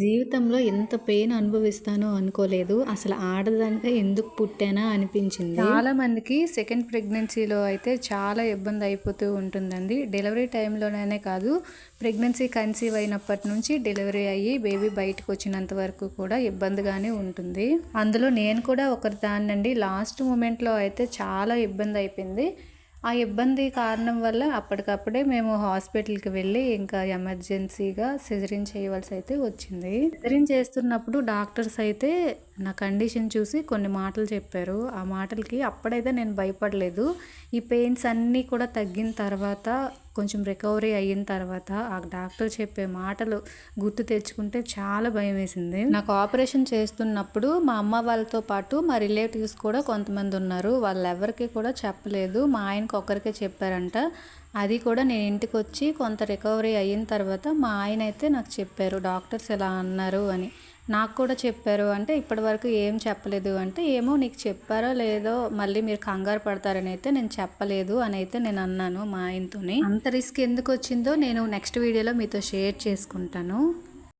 జీవితంలో ఎంత పెయిన్ అనుభవిస్తానో అనుకోలేదు. అసలు ఆడదానిగా ఎందుకు పుట్టానా అనిపించింది. చాలా మందికి సెకండ్ ప్రెగ్నెన్సీలో అయితే చాలా ఇబ్బంది అయిపోతూ ఉంటుందండి. డెలివరీ టైంలోనే కాదు ప్రెగ్నెన్సీ కన్సీవ్ అయినప్పటి నుంచి డెలివరీ అయ్యి బేబీ బయటకు వచ్చినంత వరకు కూడా ఇబ్బందిగానే ఉంటుంది. అందులో నేను కూడా ఒకరి దాన్నండి లాస్ట్ మూమెంట్లో అయితే చాలా ఇబ్బంది అయిపోయింది. ఆ ఇబ్బంది కారణం వల్ల అప్పటికప్పుడే మేము హాస్పిటల్కి వెళ్ళి ఇంకా ఎమర్జెన్సీగా సిజరిన్ చేయవలసి అయితే వచ్చింది. సిజరిన్ చేస్తున్నప్పుడు డాక్టర్స్ అయితే నా కండిషన్ చూసి కొన్ని మాటలు చెప్పారు. ఆ మాటలకి అప్పుడైతే నేను భయపడలేదు. ఈ పెయిన్స్ అన్నీ కూడా తగ్గిన తర్వాత కొంచెం రికవరీ అయిన తర్వాత ఆ డాక్టర్ చెప్పే మాటలు గుర్తు తెచ్చుకుంటే చాలా భయం వేసింది. నాకు ఆపరేషన్ చేస్తున్నప్పుడు మా అమ్మ వాళ్ళతో పాటు మా రిలేటివ్స్ కూడా కొంతమంది ఉన్నారు. వాళ్ళెవరికి కూడా చెప్పలేదు. మా ఆయనకు ఒక్కరికే చెప్పారంట. అది కూడా నేను ఇంటికి వచ్చి కొంత రికవరీ అయిన తర్వాత మా ఆయన అయితే నాకు చెప్పారు డాక్టర్స్ ఎలా అన్నారు అని. నాకు కూడా చెప్పారు. అంటే ఇప్పటివరకు ఏం చెప్పలేదు. అంటే ఏమో నీకు చెప్పారో లేదో మళ్ళీ మీరు కంగారు పడతారని అయితే నేను చెప్పలేదు అని అయితే నేను అన్నాను మా ఆయనతోని. అంత రిస్క్ ఎందుకు వచ్చిందో నేను నెక్స్ట్ వీడియోలో మీతో షేర్ చేసుకుంటాను.